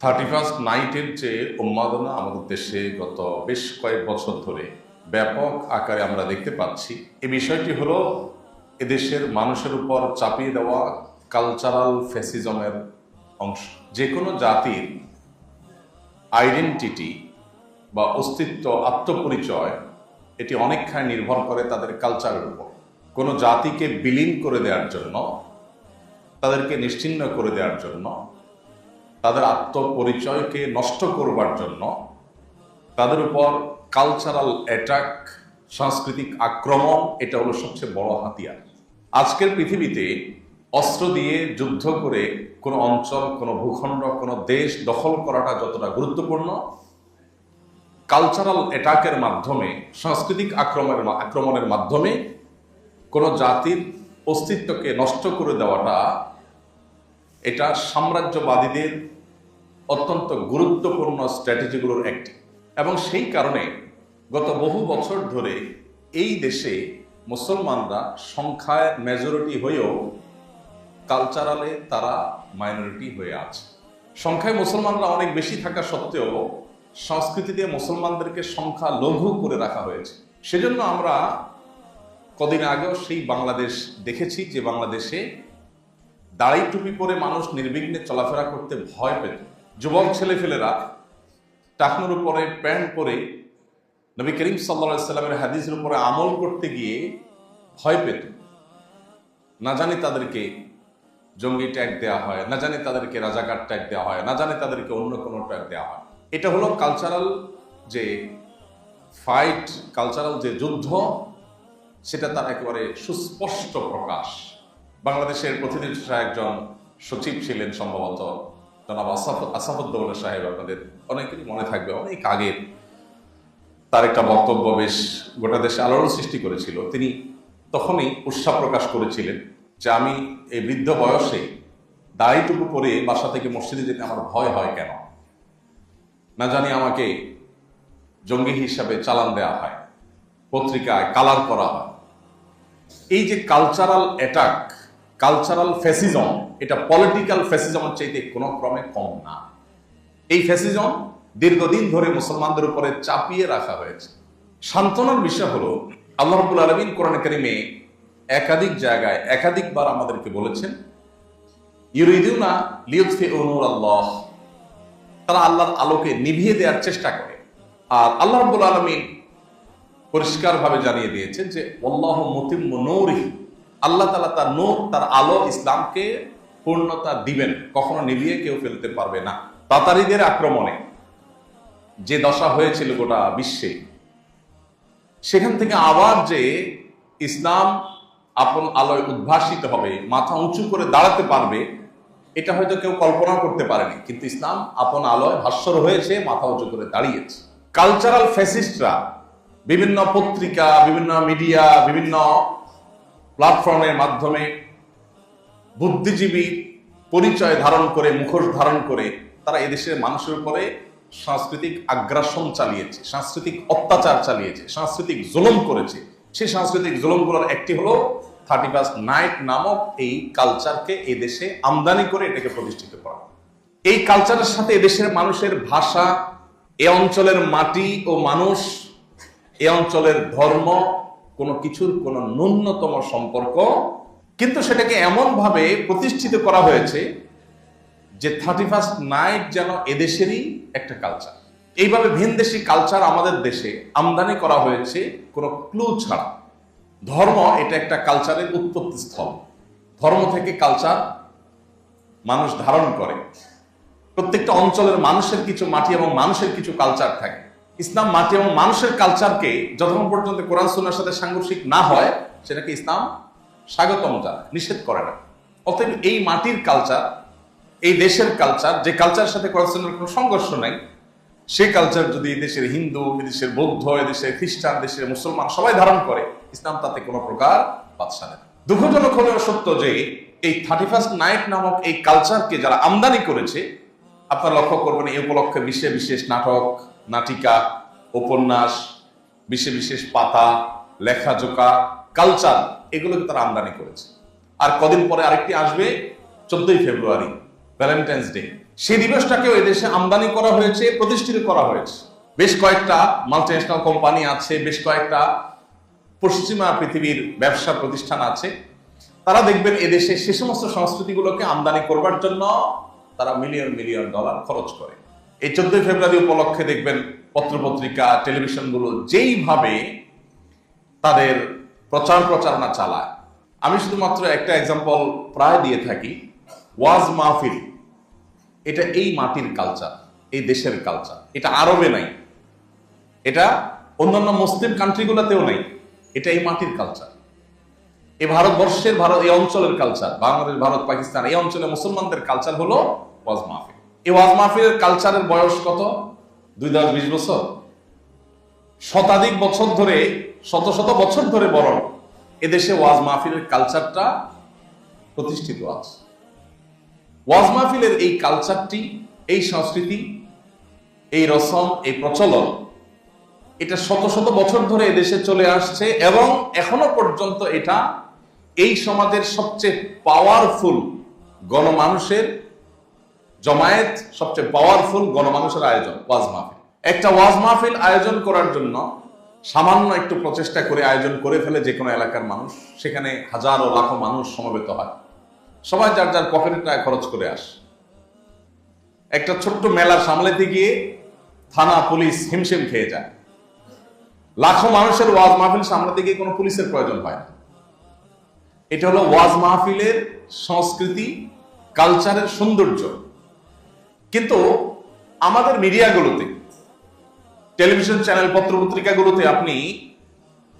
Thirty first নাইটের যে উন্মাদনা আমাদের দেশে গত বেশ কয়েক বছর ধরে ব্যাপক আকারে আমরা দেখতে পাচ্ছি, এই বিষয়টি হলো এদেশের মানুষের উপর চাপিয়ে দেওয়া কালচারাল ফ্যাসিজমের অংশ। যে কোনো জাতির আইডেন্টিটি বা অস্তিত্ব, আত্মপরিচয়, এটি অনেকখানি নির্ভর করে তাদের কালচারের উপর। কোনো জাতিকে বিলীন করে দেওয়ার জন্য, তাদেরকে নিশ্চিহ্ন করে দেওয়ার জন্য তাদের আত্মপরিচয়কে নষ্ট করবার জন্য তাদের উপর কালচারাল অ্যাটাক সাংস্কৃতিক আক্রমণ, এটা হলো সবচেয়ে বড় হাতিয়ার। আজকের পৃথিবীতে অস্ত্র দিয়ে যুদ্ধ করে কোনো অঞ্চল, কোনো ভূখণ্ড, কোনো দেশ দখল করাটা যতটা গুরুত্বপূর্ণ কালচারাল অ্যাটাকের মাধ্যমে, সাংস্কৃতিক আক্রমণের আক্রমণের মাধ্যমে কোনো জাতির অস্তিত্বকে নষ্ট করে দেওয়াটা এটা সাম্রাজ্যবাদীদের অত্যন্ত গুরুত্বপূর্ণ স্ট্র্যাটেজিগুলোর একটি। এবং সেই কারণে গত বহু বছর ধরে এই দেশে মুসলমানরা সংখ্যায় মেজরিটি হয়েও কালচারালে তারা মাইনরিটি হয়ে আছে। সংখ্যায় মুসলমানরা অনেক বেশি থাকা সত্ত্বেও সংস্কৃতিতে মুসলমানদেরকে সংখ্যা লঘু করে রাখা হয়েছে। সেজন্য আমরা কদিন আগেও সেই বাংলাদেশ দেখেছি যে বাংলাদেশে দাড়ি টুপি পরে মানুষ নির্বিঘ্নে চলাফেরা করতে ভয় পেত। যুবক ছেলেফেলেরা টাকনুর উপরে প্যান্ট পরে নবী করিম সাল্লা সাল্লামের হাদিসের উপরে আমল করতে গিয়ে ভয় পেত। না জানি তাদেরকে জঙ্গি ট্যাগ দেওয়া হয়, না জানি তাদেরকে রাজাকার ট্যাগ দেওয়া হয়, না জানি তাদেরকে অন্য কোনো ট্যাগ দেওয়া হয়। এটা হলো কালচারাল যে ফাইট কালচারাল যে যুদ্ধ, সেটা তার একেবারে সুস্পষ্ট প্রকাশ। বাংলাদেশের প্রতিনিধি একজন সচিব ছিলেন সম্ভবত। জনাব আসাফ আসাফুদ্দৌলা সাহেব, আপনাদের অনেকেরই মনে থাকবে, অনেক আগের তার একটা বক্তব্য বেশ গোটা দেশে আলোড়ন সৃষ্টি করেছিল। তিনি তখনই উৎসাহ প্রকাশ করেছিলেন যে আমি এই বৃদ্ধ বয়সে দাড়িটুকু পরে বাসা থেকে মসজিদে যেতে আমার ভয় হয় কেন? না জানি আমাকে জঙ্গি হিসাবে চালান দেওয়া হয়, পত্রিকায় কালার করা হয়। এই যে কালচারাল অ্যাটাক কালচারাল ফ্যাসিজম এটা পলিটিক্যাল ফ্যাসিজমের চাইতে কোনো ক্রমে কম না। এই ফ্যাসিজম দীর্ঘদিন ধরে মুসলমানদের উপরে চাপিয়ে রাখা হয়েছে। সান্ত্বনার বিষয় হলো, আল্লাহ রবুল আলমিন কোরআন কারিমে একাধিক জায়গায় একাধিকবার আমাদেরকে বলেছেন, ইউরিদুনা লিউৎফি অনুর আল্লাহ তারা আল্লাহর আলোকে নিভিয়ে দেওয়ার চেষ্টা করে। আর আল্লাহ রব্বুল আলমিন পরিষ্কারভাবে জানিয়ে দিয়েছেন যে অল্লাহ মতিম নৌরি আল্লাহ তালা তার নূর, তার আলো ইসলামকে পূর্ণতা দিবেন। কখনো নিভিয়ে কেউ ফেলতে পারবে না। তাতারিদের আক্রমণে যে দশা হয়েছিল গোটা বিশ্বে, সেখান থেকে আবার যে ইসলাম আপন আলোয় উদ্ভাসিত হবে, মাথা উঁচু করে দাঁড়াতে পারবে, এটা হয়তো কেউ কল্পনা করতে পারেনি। কিন্তু ইসলাম আপন আলোয় ভাস্বর হয়েছে, মাথা উঁচু করে দাঁড়িয়েছে। কালচারাল ফ্যাসিস্টরা বিভিন্ন পত্রিকা, বিভিন্ন মিডিয়া, বিভিন্ন প্ল্যাটফর্মের মাধ্যমে বুদ্ধিজীবী পরিচয় ধারণ করে, মুখোশ ধারণ করে তারা এদেশের মানুষের উপরে সাংস্কৃতিক আগ্রাসন চালিয়েছে, সাংস্কৃতিক অত্যাচার চালিয়েছে, সাংস্কৃতিক জুলুম করেছে। সেই সাংস্কৃতিক জুলুমগুলোর একটি হলো থার্টি ফার্স্ট নাইট নামক এই কালচারকে এদেশে আমদানি করে এটাকে প্রতিষ্ঠিত করা। এই কালচারের সাথে এদেশের মানুষের ভাষা, এ অঞ্চলের মাটি ও মানুষ, এ অঞ্চলের ধর্ম কোনো কিছুর কোনো ন্যূনতম সম্পর্ক, কিন্তু সেটাকে এমনভাবে প্রতিষ্ঠিত করা হয়েছে যে থার্টি ফার্স্ট নাইট যেন এদেশেরই একটা কালচার এইভাবে ভিনদেশি কালচার আমাদের দেশে আমদানি করা হয়েছে কোনো ক্লু ছাড়া। ধর্ম এটা একটা কালচারের উৎপত্তি স্থল। ধর্ম থেকে কালচার মানুষ ধারণ করে। প্রত্যেকটা অঞ্চলের মানুষের কিছু মাটি এবং মানুষের কিছু কালচার থাকে। ইসলাম মাটি এবং মানুষের কালচারকে যতক্ষণ পর্যন্ত কোরআন সুন্নার সাথে সাংঘর্ষিক না হয়, সেটাকে ইসলাম স্বাগতম জানে নিষেধ করে না। অতএব এই মাটির কালচার এই দেশের কালচার যে কালচারের সাথে কোরআন সুন্নার কোনো সংঘর্ষ নাই, সে কালচার যদি দেশের হিন্দু এদেশের বৌদ্ধ এদেশের খ্রিস্টান দেশের মুসলমান সবাই ধারণ করে, ইসলাম তাতে কোনো প্রকার বাদশা নেই দুঃখজনক হলেও সত্য যে এই থার্টি ফার্স্ট নাইট নামক এই কালচারকে যারা আমদানি করেছে, আপনারা লক্ষ্য করবেন এই উপলক্ষে বিশেষ বিশেষ নাটক নাটিকা, উপন্যাস, বিশেষ বিশেষ পাতা, লেখাজোকা, কালচার, এগুলোকে তারা আমদানি করেছে। আর কদিন পরে আরেকটি আসবে, চোদ্দই ফেব্রুয়ারি ভ্যালেন্টাইন্স ডে সেই দিবসটাকেও এদেশে আমদানি করা হয়েছে, প্রতিষ্ঠিত করা হয়েছে। বেশ কয়েকটা মাল্টিন্যাশনাল কোম্পানি আছে, বেশ কয়েকটা পশ্চিমা পৃথিবীর ব্যবসা প্রতিষ্ঠান আছে। তারা দেখবেন এদেশে সে সমস্ত সংস্কৃতিগুলোকে আমদানি করবার জন্য তারা মিলিয়ন মিলিয়ন ডলার খরচ করে। এই চোদ্দই ফেব্রুয়ারি উপলক্ষে দেখবেন পত্রপত্রিকা, টেলিভিশনগুলো যেইভাবে তাদের প্রচার প্রচারণা চালায়। আমি শুধুমাত্র একটা এক্সাম্পল প্রায় দিয়ে থাকি, ওয়াজ মাহফিল। এটা এই মাটির কালচার এই দেশের কালচার এটা আরবে নাই। এটা অন্যান্য মুসলিম কান্ট্রিগুলোতেও নাই। এটা এই মাটির কালচার এই ভারতবর্ষের ভারত, এই অঞ্চলের কালচার বাংলাদেশ, ভারত, পাকিস্তান, এই অঞ্চলে মুসলমানদের কালচার হলো ওয়াজ মাহফিল। এই ওয়াজ মাহফিলের কালচারের বয়স কত? দুই দশ বিশ বছর। শতাধিক বছর ধরে, শত শত বছর ধরে বরং এদেশে ওয়াজ মাহফিলের কালচারটা প্রতিষ্ঠিত আছে। ওয়াজ মাহফিলের এই কালচারটি, এই সংস্কৃতি, এই রসম, এই প্রচলন, এটা শত শত বছর ধরে এদেশে চলে আসছে এবং এখনও পর্যন্ত এটা এই সমাজের সবচেয়ে পাওয়ারফুল গণমানুষের জমায়েত সবচেয়ে পাওয়ারফুল গণমানুষের আয়োজন, ওয়াজ মাহফিল। একটা ওয়াজ মাহফিল আয়োজন করার জন্য সামান্য একটু প্রচেষ্টা করে আয়োজন করে ফেলে যে কোনো এলাকার মানুষ, সেখানে হাজারো লাখো মানুষ সমবেত হয়। সবাই যার যার পকেটের টাকা খরচ করে আসে। একটা ছোট্ট মেলা সামলাতে গিয়ে থানা পুলিশ হিমশিম খেয়ে যায়। লাখো মানুষের ওয়াজ মাহফিল সামলাতে গিয়ে কোনো পুলিশের প্রয়োজন হয় না। এটা হলো ওয়াজ মাহফিলের সংস্কৃতি কালচারের সৌন্দর্য। কিন্তু আমাদের মিডিয়াগুলোতে, টেলিভিশন চ্যানেল পত্র পত্রিকাগুলোতে আপনি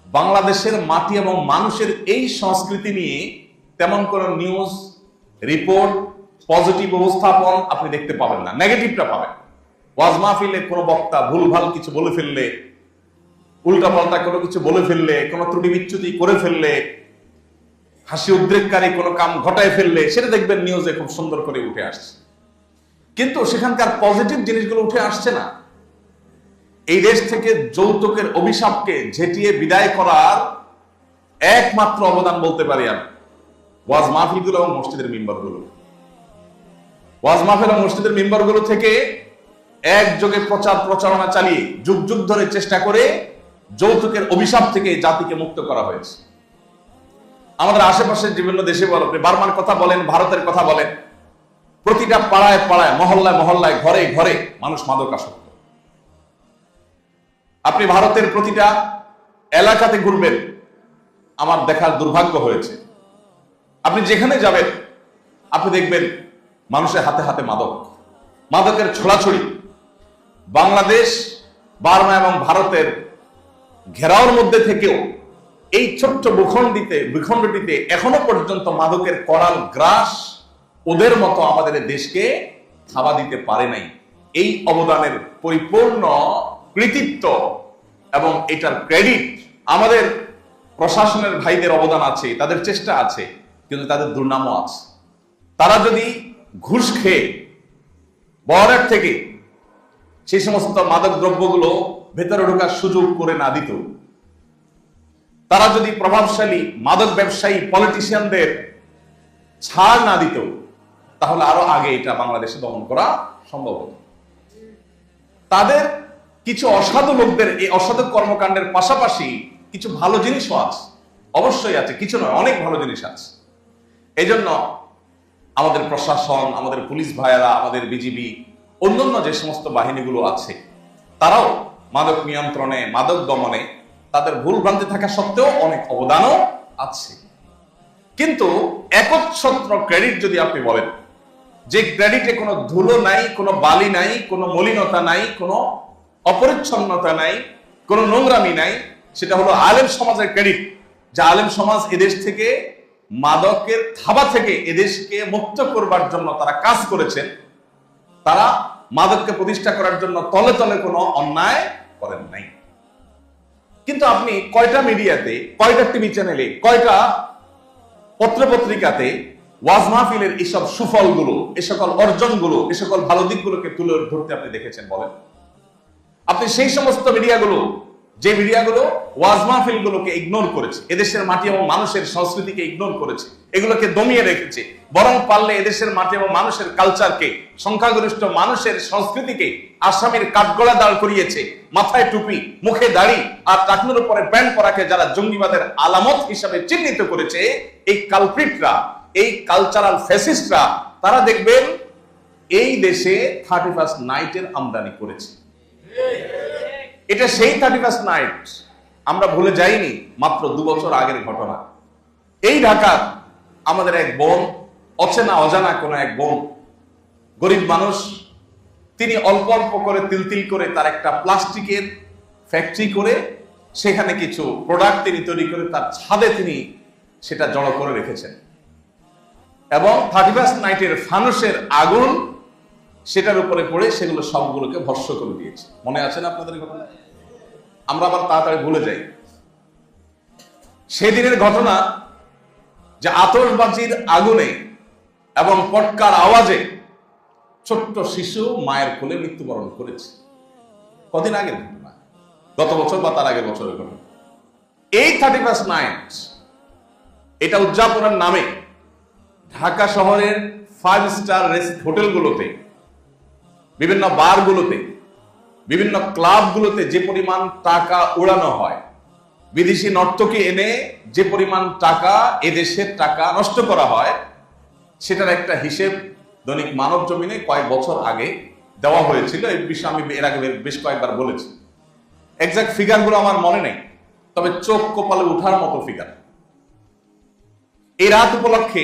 বাংলাদেশের মাটি এবং মানুষের এই সংস্কৃতি নিয়ে তেমন কোন নিউজ রিপোর্ট পজিটিভ উপস্থাপন আপনি দেখতে পাবেন না। নেগেটিভটা পাবেন। ওয়াজ মাহফিলে কোনো বক্তা ভুলভাল কিছু বলে ফেললে উল্টা পাল্টা কোনো কিছু বলে ফেললে, কোনো ত্রুটি বিচ্যুতি করে ফেললে, হাসি উদ্রেককারী কোনো কাম ঘটায় ফেললে, সেটা দেখবেন নিউজে খুব সুন্দর করে উঠে আসছে। কিন্তু সেখানকার পজিটিভ জিনিসগুলো উঠে আসছে না। এই দেশ থেকে যৌতুকের অভিশাপকে ঝেঁটিয়ে বিদায় করার একমাত্র অবদান বলতে পারি আমি। ওয়াজ মাহফিলগুলো এবং মসজিদের মেম্বারগুলো। ওয়াজ মাহফিল এবং মসজিদের মেম্বারগুলো থেকে একযোগে প্রচার প্রচারণা চালিয়ে যুগ যুগ ধরে চেষ্টা করে যৌতুকের অভিশাপ থেকে জাতিকে মুক্ত করা হয়েছে। আমাদের আশেপাশের বিভিন্ন দেশে বল আপনি বার্মার কথা বলেন, ভারতের কথা বলেন প্রতিটা পাড়ায় পাড়ায়, মহল্লায় মহল্লায়, ঘরে ঘরে মানুষ মাদক আসক্ত আপনি ভারতের প্রতিটা এলাকাতে ঘুরবেন, আমার দেখার দুর্ভাগ্য হয়েছে। আপনি যেখানে যাবেন, আপনি দেখবেন মানুষের হাতে হাতে মাদক। মাদকের ছোড়াছড়ি। বাংলাদেশ, বার্মা এবং ভারতের ঘেরাওর মধ্যে থেকেও এই ছোট্ট ভূখণ্ডিতে, ভূখণ্ডটিতে এখনও পর্যন্ত মাদকের করাল গ্রাস ওদের মতো আমাদের দেশকে থাবা দিতে পারে নাই। এই অবদানের পরিপূর্ণ কৃতিত্ব এবং এটার ক্রেডিট আমাদের প্রশাসনের ভাইদের অবদান আছে, তাদের চেষ্টা আছে, কিন্তু তাদের দুর্নামও আছে। তারা যদি ঘুষ খেয়ে বহরের থেকে সেই সমস্ত মাদক দ্রব্যগুলো ভেতরে ঢোকার সুযোগ করে না দিত, তারা যদি প্রভাবশালী মাদক ব্যবসায়ী পলিটিশিয়ানদের ছাড় না দিত তাহলে আরও আগে এটা বাংলাদেশে দমন করা সম্ভব হতো। তাদের কিছু অসাধু লোকদের এই অসাধু কর্মকাণ্ডের পাশাপাশি কিছু ভালো জিনিসও আছে। অবশ্যই আছে, কিছু নয়, অনেক ভালো জিনিস আছে। এই জন্য আমাদের প্রশাসন, আমাদের পুলিশ ভাইয়েরা, আমাদের বিজিবি, অন্যান্য যে সমস্ত বাহিনীগুলো আছে, তারাও মাদক নিয়ন্ত্রণে, মাদক দমনে তাদের ভুল ভ্রান্তি থাকা সত্ত্বেও অনেক অবদানও আছে। কিন্তু একচ্ছত্র ক্রেডিট যদি আপনি বলেন যে ক্রেডিটে কোনো ধুলো নাই, কোনো বালি নাই, কোনো মলিনতা নাই, কোনো অপরিচ্ছন্নতা নাই, কোনো নোংরামি নাই, সেটা হলো আলেম সমাজের ক্রেডিট যে আলেম সমাজ এদেশ থেকে, মাদকের থাবা থেকে এদেশকে মুক্ত করবার জন্য তারা কাজ করেছেন তারা মাদককে প্রতিষ্ঠা করার জন্য তলে তলে কোনো অন্যায় করেন নাই। কিন্তু আপনি কয়টা মিডিয়াতে, কয়টা টিভি চ্যানেলে, কয়টা পত্রপত্রিকাতে ওয়াজ মাহফিলের এইসব সুফলগুলো, এ সকল অর্জনগুলো, এ সকল ভালো দিকগুলোকে তুলে ধরতে আপনি দেখেছেন বলেন। আপনি সেই সমস্ত মিডিয়াগুলো, যে মিডিয়াগুলো ওয়াজ মাহফিলগুলোকে ইগনোর করেছে, এদেশের মাটি এবং মানুষের সংস্কৃতিকে ইগনোর করেছে, এগুলোকে দমিয়ে রেখেছে, বরং পারলে এদেশের মাটি এবং মানুষের কালচারকে সংখ্যাগরিষ্ঠ মানুষের সংস্কৃতিকে আসামির কাঠগড়া দাঁড় করিয়েছে, মাথায় টুপি, মুখে দাড়ি আর টাকনুর উপরে প্যান্ট পরাকে যারা জঙ্গিবাদের আলামত হিসাবে চিহ্নিত করেছে, এই কালপ্রিটরা এই কালচারাল ফ্যাসিস্টরা তারা দেখবেন এই দেশে থার্টি ফার্স্ট নাইটের আমদানি করেছে। এটা সেই থার্টি ফার্স্ট নাইট আমরা ভুলে যাইনি, মাত্র দু বছর আগের ঘটনা। এই ঢাকার আমাদের এক বোন, অচেনা অজানা কোন এক বোন, গরিব মানুষ, তিনি অল্প অল্প করে তিল তিল করে তার একটা প্লাস্টিকের ফ্যাক্টরি করে, সেখানে কিছু প্রোডাক্ট তিনি তৈরি করে, তার ছাদে তিনি সেটা জড়ো করে রেখেছেন। এবং থার্টি ফার্স্ট নাইটের ফানুসের আগুন সেটার উপরে পড়ে সেগুলো সবগুলোকে ভস্য করে দিয়েছে। মনে আছে না আপনাদের ঘটনা? আমরা আবার তাড়াতাড়ি ভুলে যাই। সেদিনের ঘটনা যে আতশবাজির আগুনে এবং পটকার আওয়াজে ছোট্ট শিশু মায়ের কোলে মৃত্যুবরণ করেছে। কদিন আগের ঘটনা। গত বছর বা তার আগের বছরের ঘটনা। এই থার্টি ফার্স্ট নাইট এটা উদযাপনের নামে ঢাকা শহরের ফাইভ স্টার হোটেলগুলোতে, বিভিন্ন বারগুলোতে, বিভিন্ন ক্লাবগুলোতে যে পরিমাণ টাকা উড়ানো হয়, বিদেশি নর্তকী এনে যে পরিমাণ টাকা এদেশের টাকা নষ্ট করা হয়, সেটার একটা হিসেব দৈনিক মানব জমিনে কয়েক বছর আগে দেওয়া হয়েছিল। এই বিষয়ে আমি এর আগে বেশ কয়েকবার বলেছি। এক্সাক্ট ফিগারগুলো আমার মনে নেই, তবে চোখ কপালে উঠার মতো ফিগার এই রাত উপলক্ষে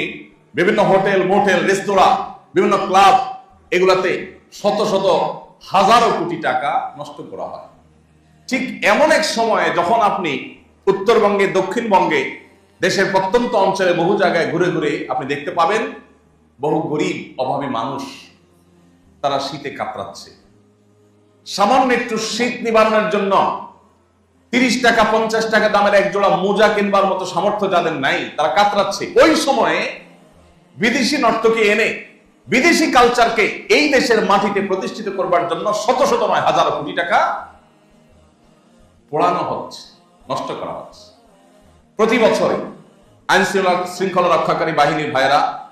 বিভিন্ন হোটেল, মোটেল, রেস্তোরাঁ, বিভিন্ন ক্লাব, এগুলাতে শত শত হাজারো কোটি টাকা নষ্ট করা হয়। ঠিক এমন এক সময়ে যখন আপনি উত্তরবঙ্গে, দক্ষিণবঙ্গে দেশের প্রত্যন্ত অঞ্চলে বহু জায়গায় ঘুরে ঘুরে আপনি দেখতে পাবেন, বহু গরিব, অভাবী মানুষ তারা শীতে কাতরাচ্ছে। সামান্য একটু শীত নিবারণের জন্য তিরিশ টাকা, পঞ্চাশ টাকা দামের এক জোড়া মোজা কিনবার মতো সামর্থ্য যাদের নাই, তারা কাতরাচ্ছে। ওই সময়ে বিদেশি নর্তকে এনে বিদেশি কালচারকে এই দেশের মাটিতে প্রতিষ্ঠিত করবার জন্য শত শত নয়, হাজার কোটি টাকা পোড়ানো হচ্ছে, নষ্ট করা হচ্ছে। প্রতি বছরে আইন শৃঙ্খলা- রক্ষাকারী বাহিনীর ভাইয়েরা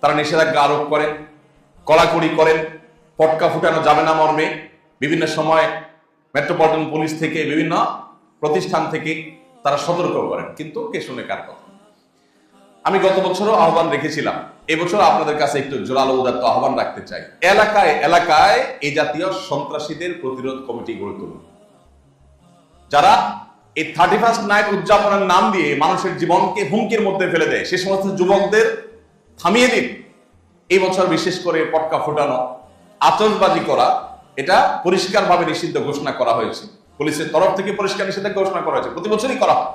তারা নিষেধাজ্ঞা আরোপ করেন, কড়াকড়ি করেন, পটকা ফুটানো যাবে না মর্মে। বিভিন্ন সময় মেট্রোপলিটন পুলিশ থেকে বিভিন্ন প্রতিষ্ঠান থেকে তারা সতর্ক করেন। কিন্তু কে শুনে কার কথা? আমি গত বছরও আহ্বান রেখেছিলাম। এবছর আপনাদের কাছে একটু জোরালো উদাত্ত আহ্বান রাখতে চাই। এলাকায় এলাকায় এই জাতীয় সন্ত্রাসীদের প্রতিরোধ কমিটি গড়ে তুলুন। যারা এই থার্টি ফার্স্ট নাইট উদযাপনের নাম দিয়ে মানুষের জীবনকে হুমকির মধ্যে ফেলে দেয়, সে সমস্ত যুবকদের থামিয়ে দিন। এই বছর বিশেষ করে পটকা ফোটানো, আতশবাজি করা, এটা পরিষ্কারভাবে নিষিদ্ধ ঘোষণা করা হয়েছে। পুলিশের তরফ থেকে পরিষ্কার নিষেধাজ্ঞা ঘোষণা করা হয়েছে। প্রতি বছরই করা হয়।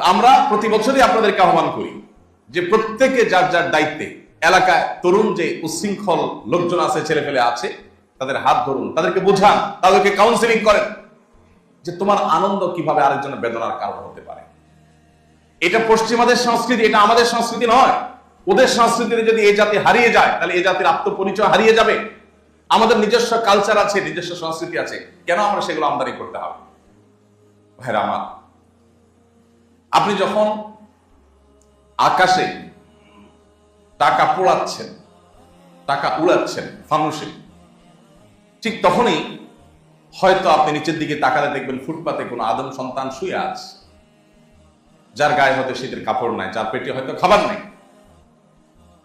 আমরা প্রতি বছরই আপনাদেরকে আহ্বান করি যে প্রত্যেকে যার যার দায়িত্বে এলাকায় তরুণ যে উচ্ছৃঙ্খল লোকজন আছে ছেলে ফেলে আছে, তাদের হাত ধরুন, তাদেরকে বোঝান, তাদেরকে কাউন্সিলিং করেন যে তোমার আনন্দ কীভাবে আরেকজনের বেদনার কারণ হতে পারে। এটা পশ্চিমাদের সংস্কৃতি, এটা আমাদের সংস্কৃতি নয়। ওদের সংস্কৃতিতে যদি এই জাতি হারিয়ে যায়, তাহলে এই জাতির আত্মপরিচয় হারিয়ে যাবে। আমাদের নিজস্ব কালচার আছে, নিজস্ব সংস্কৃতি আছে। কেন আমরা সেগুলো আমদানি করতে হবে? ভাইরা আমার আপনি যখন আকাশে টাকা পোড়াচ্ছেন, টাকা উড়াচ্ছেন ফানুসে ঠিক তখনই হয়তো আপনি নিচের দিকে তাকালে দেখবেন ফুটপাতে কোনো আদম সন্তান শুয়ে আছে। যার গায়ে হয়তো শীতের কাপড় নাই, যার পেটে হয়তো খাবার নাই।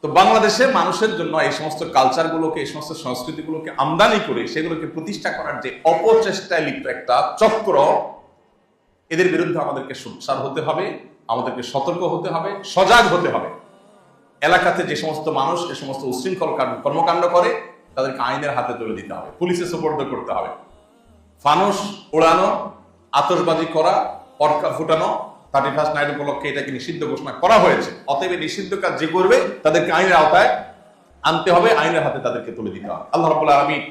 তো বাংলাদেশে মানুষের জন্য এই সমস্ত কালচারগুলোকে এই সমস্ত সংস্কৃতিগুলোকে আমদানি করে সেগুলোকে প্রতিষ্ঠা করার যে অপচেষ্টায় লিপ্ত একটা চক্র এদের বিরুদ্ধে আমাদেরকে সোচ্চার হতে হবে, আমাদেরকে সতর্ক হতে হবে, সজাগ হতে হবে। এলাকাতে যে সমস্ত মানুষ এ সমস্ত উশৃঙ্খল কর্মকাণ্ড করে, তাদেরকে আইনের হাতে তুলে দিতে হবে, পুলিশে সুপর্দ করতে হবে। ফানুস ওড়ানো, আতশবাজি করা পটকা ফুটানো, থার্টি ফার্স্ট নাইট উপলক্ষে এটাকে নিষিদ্ধ ঘোষণা করা হয়েছে। অতএব নিষিদ্ধ কাজ যে করবে, তাদেরকে আইনের আওতায় আনতে হবে, আইনের হাতে তাদেরকে তুলে দিতে হবে। আল্লাহ রাব্বুল আলামিন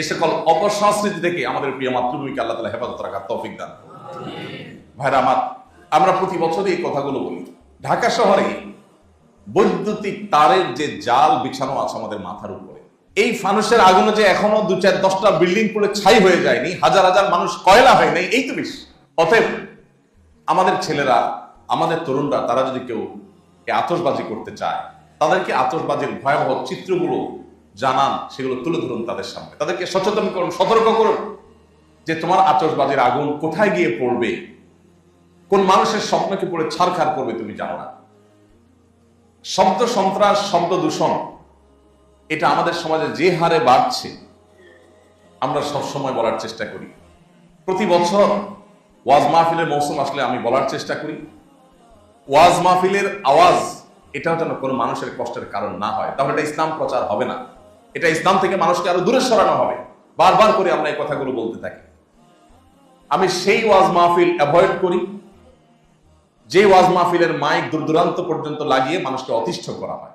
এ সকল অপসংস্কৃতি থেকে আমাদের প্রিয় মাতৃভূমিকে আল্লাহ তালা হেফাজত রাখার তৌফিক দান। ভাইরা, আমার আমরা প্রতি বছরই এই কথাগুলো বলি। ঢাকা শহরে বৈদ্যুতিক তারের যে জাল বিছানো আছে আমাদের মাথার উপরে, এই ফানুসের আগুনে যে এখনও দু চার দশটা বিল্ডিং পুরো ছাই হয়ে যায়নি, হাজার হাজার মানুষ কয়লা হয় নাই, এই তো বেশ। অতএব আমাদের ছেলেরা, আমাদের তরুণরা, তারা যদি কেউ এই আতশবাজি করতে চায়, তাদেরকে আতশবাজির ভয়াবহ চিত্রগুলো জানান, সেগুলো তুলে ধরুন তাদের সামনে। তাদেরকে সচেতন করুন, সতর্ক করুন। যে তোমার আতশবাজির আগুন কোথায় গিয়ে পড়বে? কোন মানুষের স্বপ্নকে পড়ে ছাড়খাড় করবে তুমি জানো না। শব্দ সন্ত্রাস, শব্দ দূষণ, এটা আমাদের সমাজে যে হারে বাড়ছে, আমরা সবসময় বলার চেষ্টা করি। প্রতি বছর ওয়াজ মাহফিলের মৌসুম আসলে আমি বলার চেষ্টা করি। ওয়াজ মাহফিলের আওয়াজ, এটাও যেন কোনো মানুষের কষ্টের কারণ না হয়। তাহলে এটা ইসলাম প্রচার হবে না। এটা ইসলাম থেকে মানুষকে আরও দূরে সরানো হবে। বারবার করে আমরা এই কথাগুলো বলতে থাকি। আমি সেই ওয়াজ মাহফিল অ্যাভয়েড করি। যে ওয়াজ মাহফিলের মাইক দূর দূরান্ত পর্যন্ত লাগিয়ে মানুষকে অতিষ্ঠ করা হয়।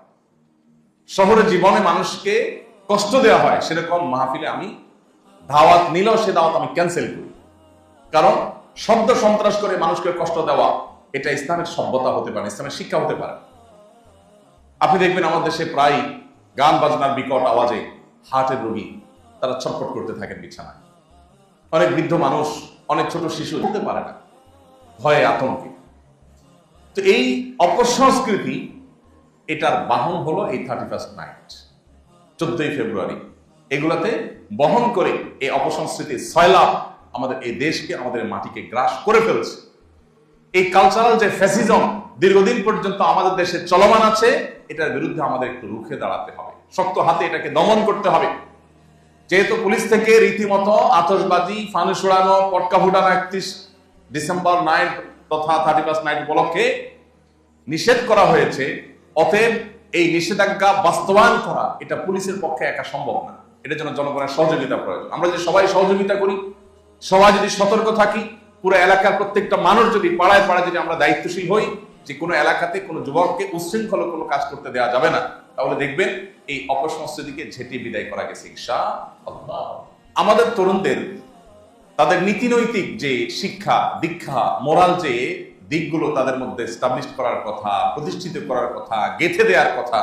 শহরের জীবনে মানুষকে কষ্ট দেওয়া হয়, সেরকম মাহফিলে আমি দাওয়াত নিলেও সে দাওয়াত আমি ক্যান্সেল করি। কারণ শব্দ সন্ত্রাস করে মানুষকে কষ্ট দেওয়া, এটা ইসলামের সভ্যতা হতে পারে ইসলামের শিক্ষা হতে পারে আপনি দেখবেন আমাদের দেশে প্রায় গান বাজনার বিকট আওয়াজে হার্টের রোগী, তারা ছটফট করতে থাকেন বিছানায়। অনেক বৃদ্ধ মানুষ অনেক ছোট শিশু হতে পারে না। ভয়ে আতঙ্কে। তো এই অপসংস্কৃতি, এটার বাহন হলো এই থার্টি ফার্স্ট নাইট চোদ্দই ফেব্রুয়ারি। এগুলাতে বহন করে এই অপসংস্কৃতি সয়লাভ আমাদের এই দেশকে, আমাদের মাটিকে গ্রাস করে ফেলছে। এই কালচারাল যে ফ্যাসিজম দীর্ঘদিন পর্যন্ত আমাদের দেশে চলমান আছে, এটার বিরুদ্ধে আমাদের একটু রুখে দাঁড়াতে হবে। শক্ত হাতে এটাকে দমন করতে হবে। যেহেতু পুলিশ থেকে রীতিমতো আতশবাজি ফানুস উড়ানো পটকা ফুটানো একত্রিশ ডিসেম্বর নাইট তথা থার্টি ফার্স্ট নাইট উপলক্ষে নিষেধ করা হয়েছে। অতএব এই নিষেধাজ্ঞা বাস্তবায়ন করা এটা পুলিশের পক্ষে একা সম্ভব না। এটার জন্য জনগণের সহযোগিতা প্রয়োজন। আমরা যদি সবাই সহযোগিতা করি, সবাই যদি সতর্ক থাকি, পুরো এলাকার প্রত্যেকটা মানুষ যদি পাড়ায় পাড়ায় যদি আমরা দায়িত্বশীল হই যে কোনো এলাকাতে কোনো যুবককে উচ্ছৃঙ্খল কোনো কাজ করতে দেওয়া যাবে না। তাহলে দেখবেন এই অপসংস্কৃতিকে ঝেঁটে বিদায় করা গেছে, ইনশা আমাদের তরুণদের, তাদের নীতিনৈতিক যে শিক্ষা, দীক্ষা, মোরাল যে দিকগুলো তাদের মধ্যে স্টাবলিশ করার কথা, প্রতিষ্ঠিত করার কথা, গেথে দেওয়ার কথা,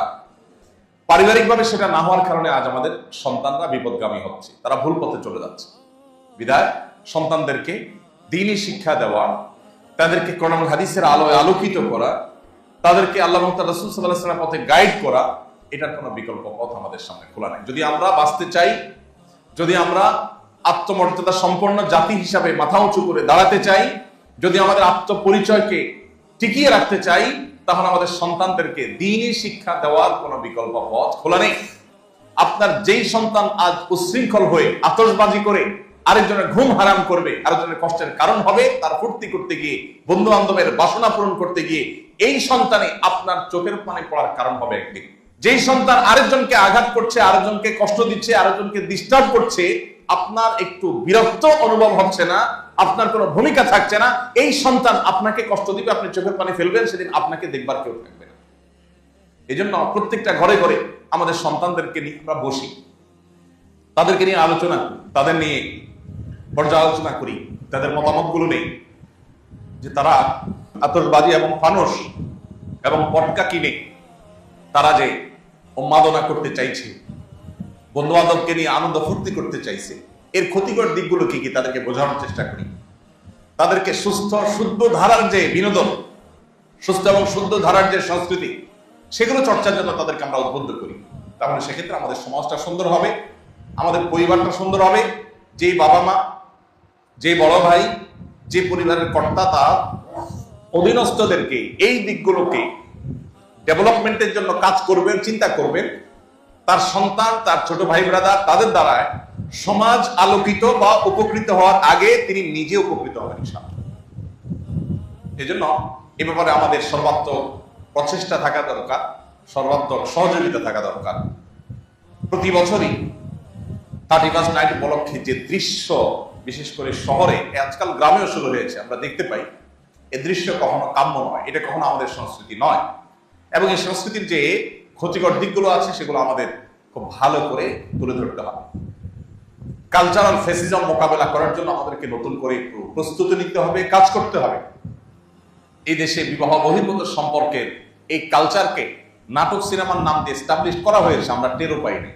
পারিবারিকভাবে সেটা না হওয়ার কারণে আজ আমাদের সন্তানরা বিপদগামী হচ্ছে। তারা ভুল পথে চলে যাচ্ছে। বিদায়, সন্তানদেরকে দিনই শিক্ষা দেওয়া তাদেরকে কোরআন হাদিসের আলোয় আলোকিত করা, তাদেরকে আল্লাহ রসুল সাল্লাহ সাল্লাম পথে গাইড করা, এটার কোনো বিকল্প পথ আমাদের সামনে খোলা নেই। যদি আমরা বাঁচতে চাই, যদি আমরা আত্মমর্যাদা সম্পন্ন জাতি হিসাবে মাথা উঁচু করে দাঁড়াতে চাই, যদি আমাদের আত্মপরিচয়কে টিকিয়ে রাখতে চাই, তাহলে আমাদের সন্তানদেরকে দিনই শিক্ষা দেওয়ার কোনো বিকল্প পথ খোলা নেই। আপনার যেই সন্তান আজ উচ্ছৃঙ্খল হয়ে আতশবাজি করে আরেকজনের ঘুম হারাম করবে, আরেকজনের কষ্টের কারণ হবে, তার ফুর্তি করতে গিয়ে বন্ধু বান্ধবের বাসনা পূরণ করতে গিয়ে, এই সন্তানে আপনার চোখের পানি পড়ার কারণ হবে একদিন। যেই সন্তান আরেকজনকে আঘাত করছে, আরেকজনকে কষ্ট দিচ্ছে, আরেকজনকে ডিস্টার্ব করছে, আপনার একটু বিরক্ত অনুভব হচ্ছে না, আপনার কোনো ভূমিকা থাকছে না, এই সন্তান আপনাকে কষ্ট দিবে, আপনি চোখের পানি ফেলবেন, সেদিন আপনাকে দেখবার কেউ থাকবে না। এই জন্য প্রত্যেকটা ঘরে ঘরে আমাদের সন্তানদেরকে নিয়ে আমরা বসি। তাদেরকে নিয়ে আলোচনা তাদের নিয়ে পর্যালোচনা করি, তাদের মতামতগুলো নেই। যে তারা আতশবাজি এবং ফানুস এবং পটকা কিনে তারা যে উন্মাদনা করতে চাইছে বন্ধু বান্ধবকে নিয়ে আনন্দ ফুর্তি করতে চাইছে, এর ক্ষতিকর দিকগুলো কি কি তাদেরকে বোঝানোর চেষ্টা করি। তাদেরকে সুস্থ, শুদ্ধ ধারার যে বিনোদন, সুস্থ এবং শুদ্ধ ধারার যে সংস্কৃতি, সেগুলো চর্চার জন্য তাদেরকে আমরা উদ্বুদ্ধ করি। তাহলে সেক্ষেত্রে আমাদের সমাজটা সুন্দর হবে, আমাদের পরিবারটা সুন্দর হবে, যেই বাবা মা যে বড় ভাই, যে পরিবারের কর্তা তার অধীনস্থদেরকে, এই দিকগুলোকে ডেভেলপমেন্টের জন্য কাজ করবেন, চিন্তা করবেন। তার সন্তান, তার ছোট ভাই ব্রাদার তাদের দ্বারায় সমাজ আলোকিত বা উপকৃত হওয়ার আগে তিনি নিজে উপকৃত হবেন এজন্য এ ব্যাপারে আমাদের সর্বাত্মক প্রচেষ্টা থাকা দরকার, সর্বাত্মক সহযোগিতা থাকা দরকার। প্রতি বছরই থার্টি ফার্স্ট নাইট উপলক্ষে যে দৃশ্য বিশেষ করে শহরে আজকাল গ্রামেও শুরু হয়েছে, আমরা দেখতে পাই। এ দৃশ্য কখনো কাম্য নয়, এটা কখনো আমাদের সংস্কৃতি নয়। এবং এই সংস্কৃতির যে ক্ষতিকর দিকগুলো আছে, সেগুলো আমাদের খুব ভালো করে তুলে ধরতে হবে। কালচারাল ফেসিজম মোকাবেলা করার জন্য আমাদেরকে নতুন করে একটু প্রস্তুতি নিতে হবে, কাজ করতে হবে। এই দেশে বিবাহ বহির্ভূত সম্পর্কের এই কালচারকে নাটক সিনেমার নাম দিয়ে এস্টাবলিশ করা হয়েছে, আমরা টেরও পাইনি।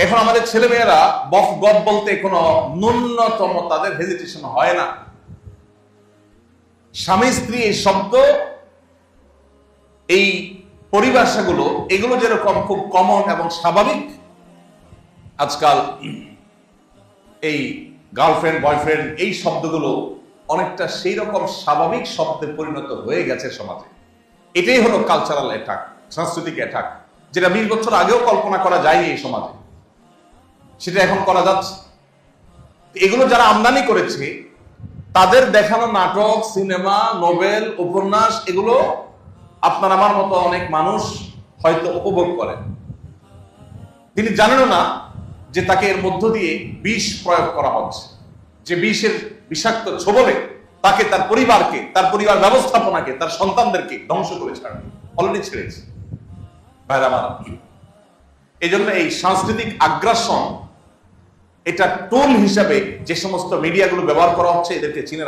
এখন আমাদের ছেলেমেয়েরা বফ গপ বলতে কোনো ন্যূনতম তাদের হেজিটেশন হয় না। স্বামী স্ত্রী এই শব্দ, এই পরিভাষাগুলো, এগুলো যেরকম খুব কমন এবং স্বাভাবিক, আজকাল এই গার্লফ্রেন্ড বয়ফ্রেন্ড এই শব্দগুলো অনেকটা সেই রকম স্বাভাবিক শব্দে পরিণত হয়ে গেছে সমাজে। এটাই হলো কালচারাল অ্যাটাক সাংস্কৃতিক অ্যাটাক যেটা বিশ বছর আগেও কল্পনা করা যায়নি এই সমাজে। সেটা এখন করা যাচ্ছে। এগুলো যারা আমদানি করেছে, তাদের দেখানো নাটক, সিনেমা নোবেল উপন্যাস, এগুলো আপনার আমার মতো অনেক মানুষ হয়তো উপভোগ করেন। তিনি জানেনও না যে তাকে এর মধ্য দিয়ে বিষ প্রয়োগ করা হচ্ছে। যে বিষের বিষাক্ত ছোবলে তাকে তার পরিবারকে, তার পরিবার ব্যবস্থাপনাকে, তার সন্তানদেরকে ধ্বংস করে ছাড়বে অলরেডি ছেড়েছে। ভাইরা এই জন্য এই সাংস্কৃতিক আগ্রাসন এটা টোল হিসাবে যে সমস্ত মিডিয়াগুলো ব্যবহার করা হচ্ছে এদেরকে চিনে